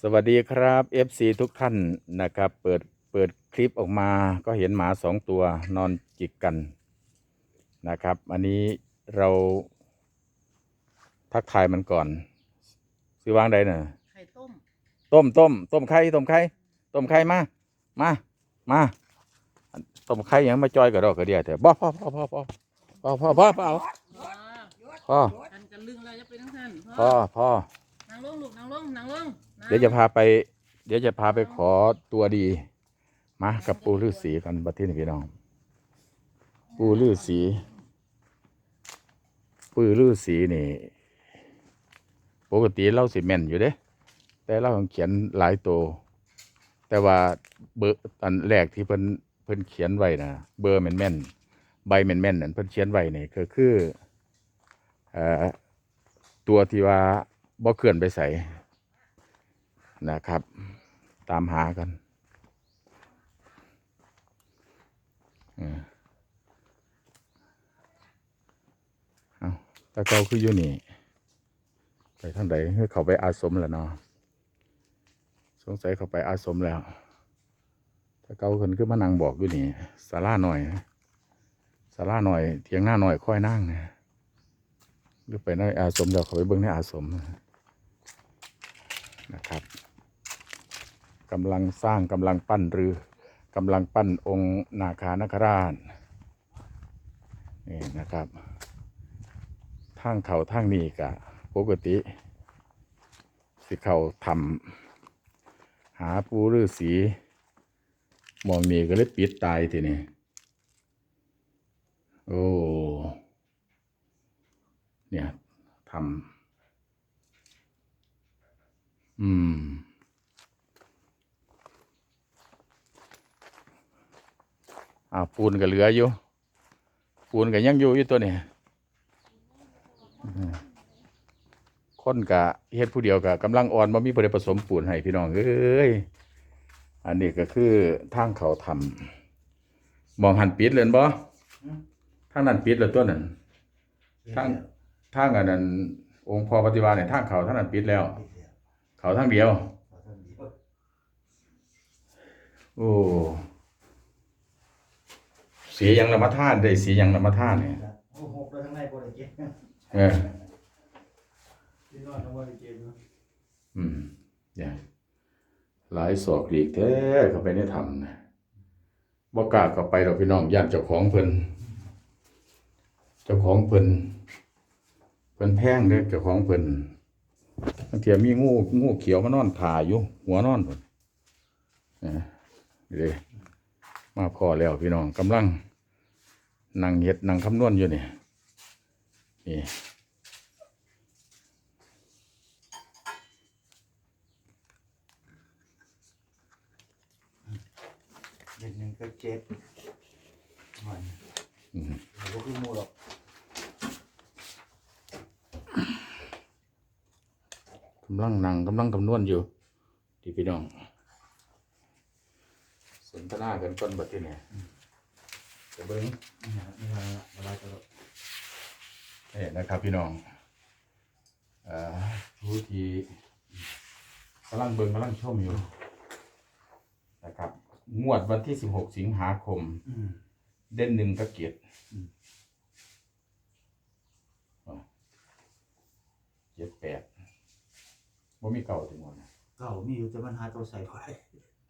สวัสดีครับ FC ทุกท่านนะครับ เปิดเปิดคลิปออกมาก็เห็นหมาสองตัวนอนจิกกันนะครับ อันนี้เราทักทายมันก่อนซื้อวางใดน่ะไข่ต้ม ต้มต้มต้มไข่ต้มไข่ต้มไข่มา มา มาต้มไข่หยังมาจอยกับดอกกระเดียเถอะบ่พ่อพ่อพ่อพ่อพ่อพ่อพ่อพ่อว้าพ่อทันกันลึงเลยจะไปทั้งท่านพ่อพ่อนางลงลูกนางลงนางลงนาง เดี๋ยวจะพาไป เดี๋ยวจะพาไปขอตัวดี มากับปูฤาษีกันบัดนี่พี่น้อง ปูฤาษีปูฤาษีนี่ ปกติเราสิแม่นอยู่เด้ แต่เราเขียนหลายตัวแต่ว่าเบอร์อันแรกที่เพิ่นเพิ่นเขียนไว้นะเบอร์แม่นแม่นใบแม่นแม่นนั่นเพิ่นเขียนไว้นี่ก็คือเอ่อตัวที่ว่าบ่เคลื่อนไปใส่ นะครับ ตามหากันเอาตะเกาคืออยู่นี่ ไปทางใดคือเขาไปอาสมแล้วเนาะสงสัยเขาไปอาสมแล้วตะเกาคนคือมานั่งบอกอยู่นี่ศาลาหน่อยศาลาหน่อยเถียงหน้าหน่อยค่อยนั่งนะหรือไปในอาสมเดี๋ยวเขาไปเบิ่งในอาสมนะครับ กำลังสร้างกำลังปั้นหรือกำลังปั้นองค์นาคานคราชนี่นะครับทางเขาทางนี้กะปกติ สิเขาทำหาปูฤาษีมองนี่ก็เลยปิดตายทีนี้โอ้ เนี่ยทำอืม อ่าปูนก็เหลืออยู่ ปูนก็ยังอยู่อยู่ตัวนี้คนกะเฮ็ดผู้เดียวกะกำลังอ่อนบ่มีผู้ใดผสมปูนให้พี่น้องเอ้ยอันนี้ก็คือทางเขาทำมองหันปิดเลยบ่ทางนั้นปิดแล้วตัวนั้นทางทางอันนั้นองค์พอปฏิวัติเนี่ยทางเขาทางนั้นปิดแล้ว เขาทางเดียว โอ้ สียังละมาท่านได้สียังละมาท่านเนี่ยโอ้โหไปข้างในบริเกตเออที่นอนทั้งบริเกตเนาะอืมอย่างหลายศอกหลีกแท้เข้าไปในถ้ำนะบ่กล้าเข้าไปดอกพี่น้องญาติเจ้าของเพิ่นเจ้าของเพิ่นเพิ่นแพงเด้อเจ้าของเพิ่นบางเทีมีงูงูเขียวมานอนถ่าอยู่หัวนอนเพิ่นนะนี่เด้ มาพอแล้วพี่น้องกำลังนั่งเฮ็ดนั่งคำนวณอยู่นี่นี่เด็กหนึ่งก็เจ็ดหน่อยอืมเราก็คือมูหรอกกำลังนั่งกำลังคำนวณอยู่ที่พี่น้อง สนทนากันก้นบัดที่ไหนจะเบิ้งนี่นะนี่ละเวลาจะนี่นะครับพี่น้องเอ่อผู้ที่กำลังเบิ้งกำลังชมอยู่นะครับ งวดวันที่สิบหกสิงหาคมอืมเด่นหนึ่งกระเกียรติอืมอ๋อเจ็ดแปดว่ามีเก่าถึงวันนะเก่ามีอยู่แต่มันหาตัวใส่ไว้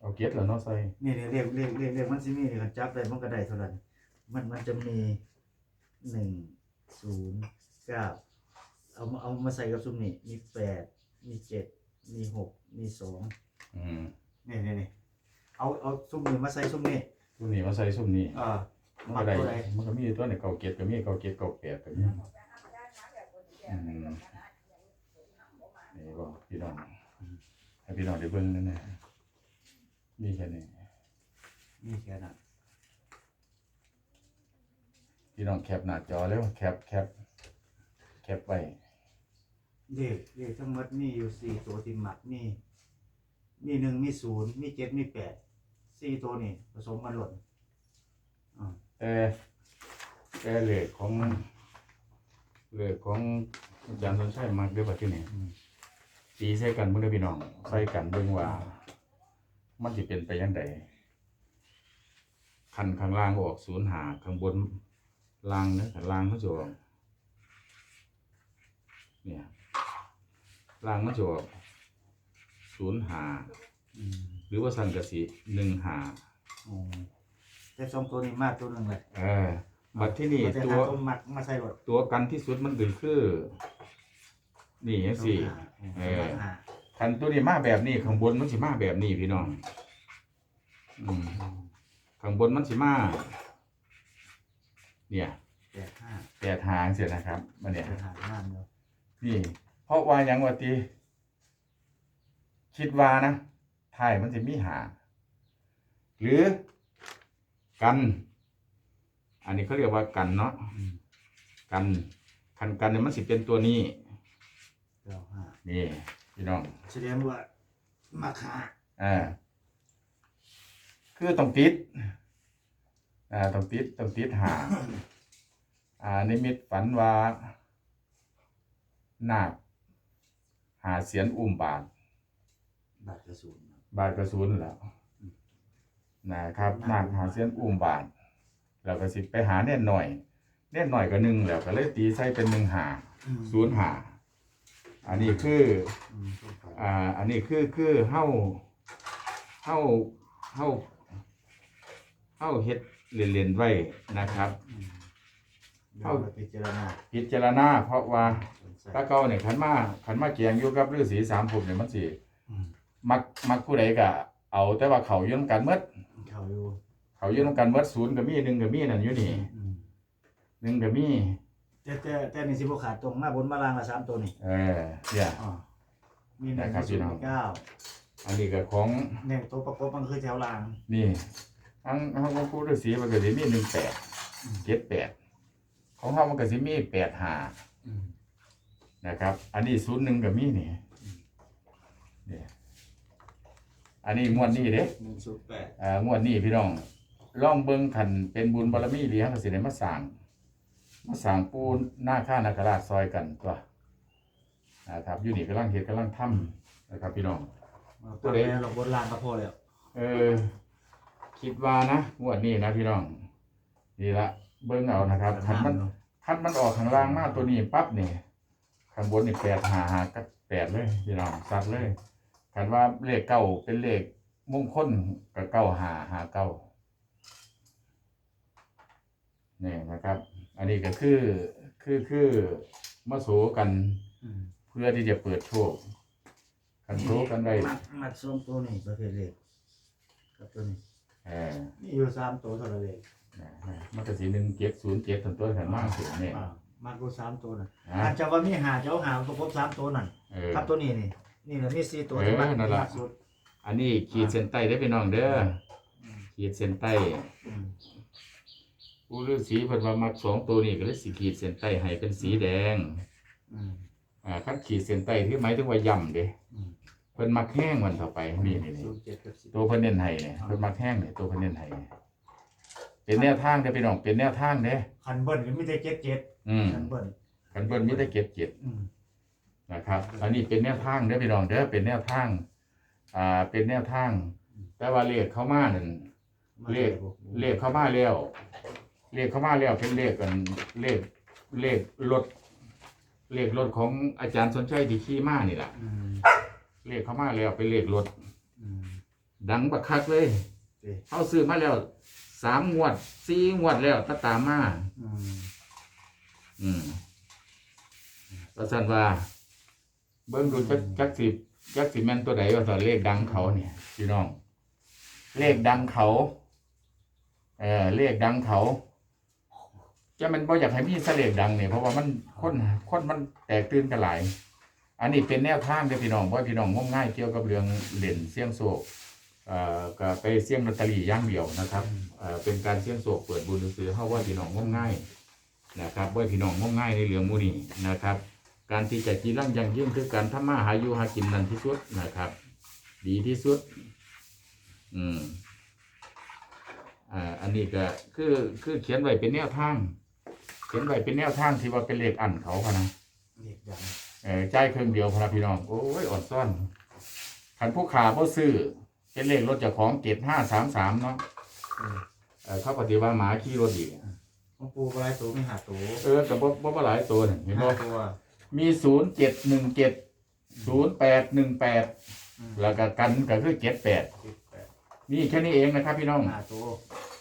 เอาเกียรติแล้วเนาะใส่นี่เนี่ยเรียกเรียกเรียกเรียกมันสิมีเนี่ยจับได้มันก็ได้เท่านั้นมันมันจะมีหนึ่งศูนย์เก้าเอามาเอามาใส่กับซุ้มนี่มีแปดมีเจ็ดมีหกมีสองอืมนี่นี่นี่เอาเอาซุ้มนี่มาใส่ซุ้มนี่ซุ่มนี้มาใส่ซุ่มนี้อ่ามันมัก็กได้ตัวใดมันก็มีตัวในเก่าเกียรติก็มีเก่าเกียรติเก่าแปดก็มีอืมนี่ก็พี่น้องให้พี่น้องได้เบิ่งนั่นแหละ มีแค่นี้มีแค่นั้นพี่น้องแคปหน้าจอแล้วแคปแคปแคปไว้เด็กเด็กทั้งหมดมีอยู่สี่ตัวที่หมักมีมีหนึ่งมีศูนย์มีเจ็ดมีแปดสี่ตัวนี่ผสมกันหล่นอ่าแต่แต่เลขของเลขของอาจารย์สนชัยมากเด้อบัดที่นี่อืมตีใส่กันเบิ่งเด้อพี่น้องใส่กันเบิ่งว่า มันสิเป็นไปยังไงคันข้างล่างออกศูนย์หาข้างบนล่างนะข้างล่างมันจะออกเนี่ยล่างมันจะออกศูนย์หาอืมหรือว่าสันกะสีหนึ่งหาอ๋อแต่สองตัวนี้มากตัวหนึงเลยเออบัดที่นี่แต่ตัวหาตัวมักมาใส่รถตัวกันที่สุดมันคือคือ นี่ยังสี่เออ หาคันตัวนี้มาแบบนี้ข้างบนมันสิมาแบบนี้พี่น้องอืมข้างบนมันสิมา เนี่ยแปดห้าแปดหางเสียนะครับมันเนี่ย แปดหาห้าเนาะนี่ เพราะว่าหยังว่าตีคิดว่านะไทยมันจะมีหา หรือกัน อันนี้เขาเรียกว่ากันเนาะอืมกัน คันกันเนี่ยมันสิเป็นตัวนี้เก้าห้านี่ พี่น้องแสดงว่ามาขาอ่าคือต้องติดอ่าต้องติดต้องติดหาอ่านิมิตฝันว่านาคหาเสียนอุ้มบาทบาทกระสุนบาทกระสุนแหล้วนะครับนาคหาเสียนอุ้มบาทแล้วก็สิไปหาเน่นหน่อย เน่นหน่อยก็หนึ่งแล้วก็เลยตีใส่เป็นหนึ่งหาศูนย์หา อันนี้คืออืมเข้าไปอ่าอันนี้คือคือเฮาเฮาเฮาเฮาเฮ็ดเรียนๆไว้นะครับอืมเข้าเราไปพิจารณาพิจารณาเพราะว่าใส่ตาเก่าเนี่ยขันมาขันมาเกียงอยู่กับฤาษีสามภพเนี่ยมันสิอืมมักมักผู้ใดก็เอาแต่ว่าเขาอยู่นำกันเมดเขาอยู่เขาอยู่นำกันเมดศูนย์ก็มีหนึ่งก็มีนั่นอยู่นี่อืมหนึ่งก็มี แต่แต่แต่นี่สิบขาดตรงมาบนมาล่างละสามตัวนี่เออเนี่ย อ๋อมีหนึ่งได้ครับมีศูนย์พี่น้องมีเก้าอันนี้ก็ของเนี่ยตัวประกบมันคือแถวล่าง นี่ทั้งทั้งของผู้ฤาษีมันก็สิมีหนึ่งแปดเจ็ดแปดของเขามันก็สิมีแปดห้าอืมนะครับ อันนี้ศูนย์หนึ่งก็มีนี่เนี่ยอันนี้งวดนี้เด้หนึ่งศูนย์แปดอ่างวดนี้พี่น้องลองเบิ่งคันเป็นบุญบารมีเลี้ยงก็สิได้มาสร้าง มาสร้างปูหน้าข้านาคราชซอยกันตัวนะครับอยู่นี่กำลังเฮ็ดกำลังทำนะครับ พี่น้อง ตัตัววเล็เล็กกเราบนล่างก็พอแล้ว เออ คิดว่านะงวดนี้นะพี่น้องนี่ละเบิ่งเอานะครับคันมันคันมันออกข้างล่างมาตัวนี้ปั๊บนี่ข้างบนนี่แปดหาหากับแปดเลยพี่น้องซัดเลยคันว่าเลขเก้าเป็นเลขมงคลกับเก้าหาหาเก้านี่นะครับ อันนี้ก็คือคือคือมาโสกันอืมเพื่อที่จะเปิดโชคกันโชคกันได้มัดมัดส้มตัวนี้ประเภทเล็กกับตัวนี้เออนี่อยู่สามตัวเท่านั้นเล็กนะมันก็สีหนึ่งเจ็ดศูนย์เจ็ดต้นต้นกันมากสุดเนี่ยอ่ามัดกูสามตัวน่ะอะอาจจะว่ามีหาเจ้าหาประกบสามตัวนั่นเออครับตัวนี้นี่นี่แหละมีสี่ตัวเออที่มัดนั่นล่ะมัดสุดอันนี้ขีดเส้นใต้ได้อพี่น้องเด้ออืมขีดเส้นใต้อืม ผู้ฤาษีเพิ่นว่ามักสองตัวนี้ก็เลยสิขีดเส้นใต้ให้เป็นสีแดง อืม อ่าคันขีดเส้นใต้ที่หมายถึงว่าย่ำเด้อืม เพิ่นมักแห้งวันต่อไปนี่นี่นี่ศูนย์เจ็ดกับสิบตัวเพิ่นเน้นให้เนี่ยเพิ่นมักแห้งเนี่ยตัวเพิ่นเน้นให้เนี่ยเป็นแนวทางเด้อพี่น้องเป็นแนวทางเด้อคันเบิ้ลก็มีแต่เจ็ดเจ็ดอืมคันเบิ้ลกันเบิ้ลมีแต่เก็บเก็บ อืม นะครับ อันนี้เป็นแนวทางเด้อพี่น้องเด้อเป็นแนวทาง อ่า เป็นแนวทาง แต่ว่าเลขเข้ามานั่นมาเลข เลขเข้ามาแล้ว เลขเข้ามาแล้วเป็นเลขกันเลขเลขรถเลขรถของอาจารย์สนชัยที่ขี่มานี่แหละอืมเลขเข้ามาแล้วเป็นเลขรถ อืม ดังบักคักเลยเอ๊ะ เขาซื้อมาแล้วสามงวดสี่งวดแล้วตาตามมา อืมอืมประสันว่า เบิ้งดูจักจักสิจักสิแม่นตัวใดว่าตอนเลขดังเขาเนี่ยพี่น้อง เลขดังเขา เออเลขดังเขา จะมันบ่อยากให้มีเสลขดังเนี่ยเพราะว่ามันคนคนมันแตกตื่นกันหลาย อันนี้เป็นแนวทางเด้อพี่น้องเพราะพี่น้องงมง่ายเกี่ยวกับเรื่องเล่นเสี่ยงโศกเอ่อก็ไปเสี่ยงลอตเตอรี่อย่างเดียวนะครับเอ่อเป็นการเสี่ยงโศกเปิดบุญซื้อเฮาว่าพี่น้องงมง่ายนะครับว่าพี่น้องงมง่ายในเรื่องมูนี้นะครับ การที่จะจีรังยังยิ่งคือการทำมาหาอยู่หากินนั่นที่สุดนะครับ ดีที่สุด อืมอ่าอันนี้ก็คือคือเขียนไว้เป็นแนวทาง เขียนไว้เป็นแนวทางที่ว่าเป็นเลขอันเขาพะนะเลขดังเออจ่ายเครื่องเดียวพอละพี่น้อง โอ้ยอดซ่อนขันผู้ขาบ่ซื้อ เป็นเลขรถเจากของเจ็ดห้าสามสามเนาะเออเขาปฏิว่าหมาขี่รถอีกของปูปลายตัวไม่หาตัวเออแต่บ่บ่บ่หลายตัวนี่เห็นบ่ห้าตัวมีศูนย์เจ็ดหนึ่งเจ็ดศูนย์แปดหนึ่งแปดอืมแล้วก็กันก็คือเจ็ดแปด สิบแปดมีแค่นี้เองนะครับพี่น้อง ห้าตัว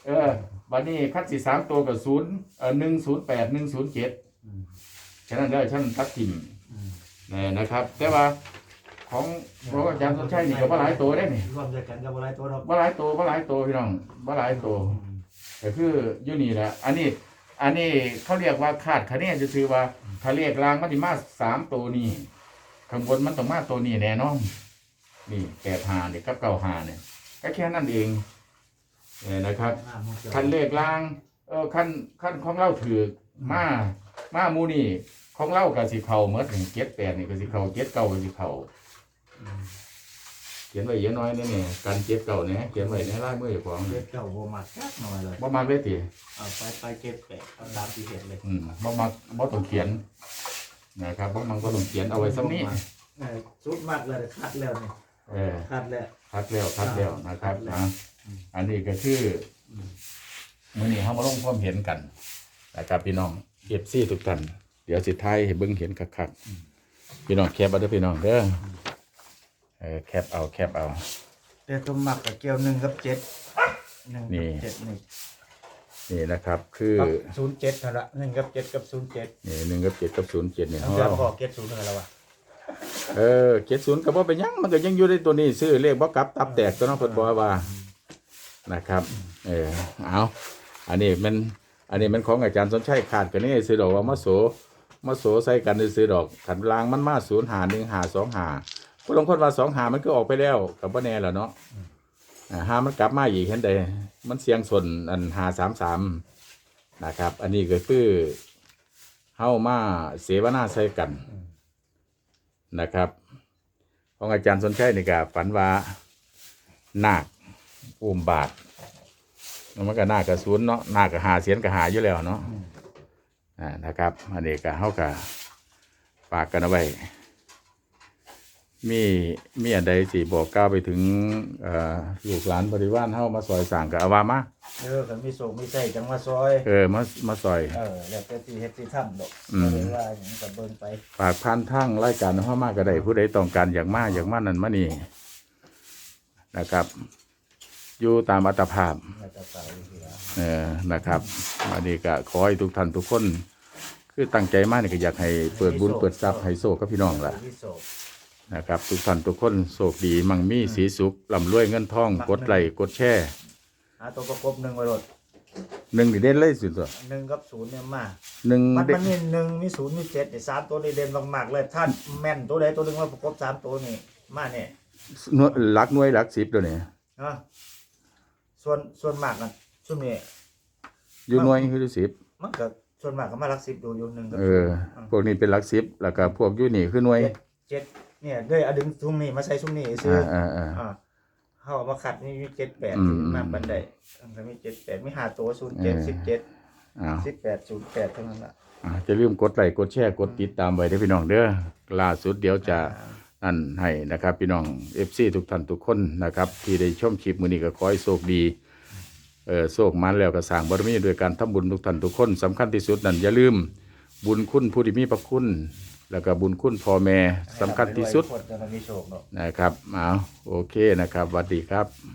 เออบัดนี้คัดสีสามตัวกับศูนย์เออหนึ่งศูนย์แปดหนึ่งศูนย์เจ็ดอืมฉะนั้นเด้อฉันตัดทิมอืมนี่นะครับ แต่ว่าของพระอาจารย์สมชัยนี่ก็บ่หลายตัวได้นี่รวมด้วยกันกับปลายตัวเราบ่หลายตัวบ่หลายตัวพี่น้องบ่หลายตัวอืมก็คืออยู่นี่แหละอันนี้ อันนี้เขาเรียกว่าคาดคะเนจะคือว่าถ้าเรียกรางมันสิมาสามตัวนี้ข้างบนมันต้องมาตัวนี้แน่นอนนี่แปดหาเนี่ยกับเก้าหาเนี่ยก็แค่นั้นเอง เนี่ยนะครับห้าโมงเช้าคันเลขรางเออคันคันของเล่าถือมามาหมูนี่ของเล่ากับสิเข่าเมดนี่เจ็ดแปดนี่ก็สิเข่าเจ็ดเก้าก็สิเข่าอืมเขียนไว้เยอะน้อยนี่นี่กันเจ็ดเก้าเนี่ยเขียนไว้ในลายมือของเจ็ดเก้าโบมัดแค่หน่อยเลยบ่มักเลยติเอาไปไปเจ็ดแปดเอาตามที่เห็นเลยอืมบ่มักบ่ต้องเขียนนะครับบ่มักก็ต้องเขียนเอาไว้ซ้ำนี้เออชุดมัดเลยคัดแล้วนี่เออคัดแล้วคัดแล้วคัดแล้วนะครับคัดแล้วนะอันนี้ก็คืออมมื้อนี้เฮามาลงความเห็นกันนะครับพี่น้องเอฟซีทุกท่านเดี๋ยวสิทายให้เบิ่งเห็นคักๆพี่น้องแคปเอาเด้อพี่น้องเด้อเออแคปเอาแคปเอา แต่ตัวหมักกับเกี่ยวหนึ่งกับเจ็ดหนึ่งนี่กับเจ็ดนี่นี่นะครับ คือกับศูนย์เจ็ดเท่าละหนึ่งกับเจ็ดกับศูนย์เจ็ดนี่หนึ่งกับเจ็ดกับศูนย์เจ็ดเนี่ยเอาเฮาจะเอาบอกเจ็ดศูนย์เท่าไหร่แล้ววะเออเจ็ดศูนย์ก็บ่เป็นหยังมันก็ยังอยู่ในตัวนี้ ซื้อเลขบ่กลับตับแตกตัวเน้องเพิ่นบอกว่า นะครับ เออเอาอันนี้มันอันนี้มันของอาจารย์สนชัยขาดกันนี่ซื้อดอกว่ามาโสมาโสใส่กันซื้อดอกขันลางมันมาศูนย์หาหนึ่งหาสองหาผู้ลงคนว่าสองหามันก็ออกไปแล้วกับว่าแน่แล้วเนาะอ่าหามันกลับมาอีกเห็นใดมันเสียงส่วนอันหาสามสามนะครับ อันนี้ก็คือเฮ้ามาเสวนาใส่กันนะครับ ของอาจารย์สนชัยนี่ก็ฝันว่านาค อุ้มบาทมันก็น่ากระสุนเนาะน่ากระหาเสียนกระหาอยู่แล้วเนาะอ่านะครับอันนี้ก็เฮาก็ฝากกันเอาไว้มีมีอันใดสิบอกกล่าวไปถึงเอ่อลูกหลานบริวารเฮามาซอยสั่งกับอาวามาเออกันมีโศกมีใส่จังมาซอย เออมามาซอย เออแล้วแต่ที่เฮ็ดที่ทำดอกอืมเออว่าอย่างกับเบิ่งไปฝากพันทั้งรายการเฮามาก็ได้ผู้ใดต้องการอย่างมากอย่างมากนั่นมานี่นะครับ อยู่ตามอัตภาพแล้วจะไปทีละเออนะครับอันนี้ก็ขอให้ทุกท่านทุกคน คือตั้งใจมากนี่ก็อยากให้เปิดบุญเปิดทรัพย์ให้โซกับพี่น้องล่ะมีโศกนะครับ ทุกท่านทุกคนโชคดีมั่งมีสีสุขร่ำรวยเงินทอง กดไลค์กดแชร์หาตัวประกบหนึ่งไว้โดดหนึ่งนี่เด่นเลยสุดตัวหนึ่งกับศูนย์เนี่ยมาหนึ่งมันเด่มันนมีหนึ่งมีศูนย์มีเจ็ดเนี่ยสามตัวนี่เด่นมากๆเลยท่านแม่นตัวใดตัวหนึ่งมาประกบสามตัวนี่มาเนี่ยหน่วยหลักหน่วยหลักสิบตัวนี้เนาะ ส่วนส่วนมากนะช่วงนี้อยู่หน่วยคือสิบมันก็ส่วนมากก็มารักสิบดูอยู่หนึ่งกับเออ พวกนี้เป็นหลักสิบแล้วก็พวกอยู่นี่คือหน่วย เจ็ดเจ็ดเนี่ยด้วยเอาดึงทุ่งนี้มาใส่ทุ่งนี้ซื้ออ่าอ่าอ่า อ่าเขาเอามาขัดนี่มีเจ็ดแปดอืมมากบันไดมันก็มีเจ็ดแปดมีหาตัวศูนย์เจ็ดเออ สิบเจ็ดอ้าว สิบแปดศูนย์แปดเท่านั้นละอ่าจะลืมกดไลค์กดแชร์กดติดตามไว้เด้อพี่น้องเด้อล่าสุดเดี๋ยวจะ นั่นให้นะครับ พี่น้องเอฟซีทุกท่านทุกคนนะครับ ที่ได้ชมคลิปมือนี้ก็ขอให้โชคดีเออโชคมันแล้วก็สร้างบารมีด้วยการทำบุญทุกท่านทุกคนสำคัญที่สุดนั่นอย่าลืมบุญคุณผู้ที่มีพระคุณ แล้วก็บุญคุณพ่อแม่สำคัญที่สุดนะคเนาะนะครับเอาโอเคนะครับสวัสดีครับ